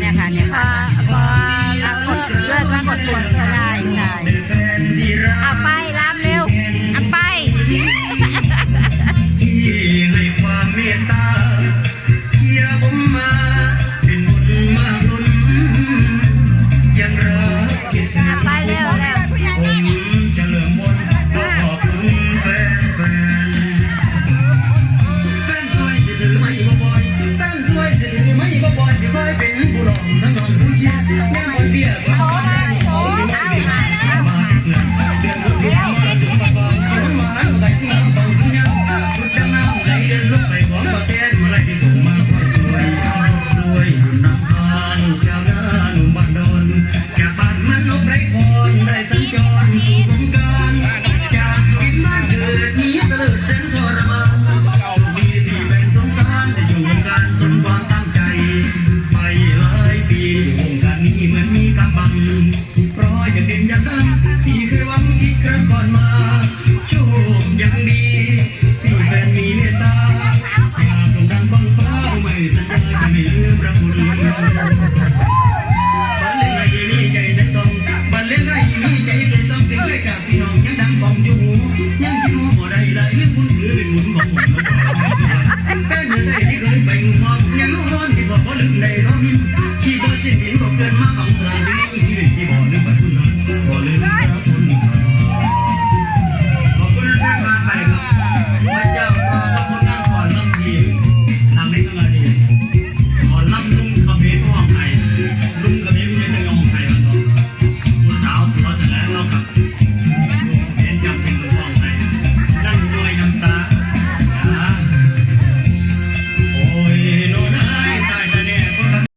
เนี่ยค่ะเนี่ยพอค่ะพออะเรากดเลิกแล้วกดปุ่มใช่ใช่ ยังคิดว่าบ่ได้ได้เรื่องบุญหรือเป็นบุญของผมแค่เมื่อใที่เคยไปงมองยังรู้ร้อนที่บอกว่าลืมในรอนมินที่บ่สิ้นดินบอกเกินมาบังสา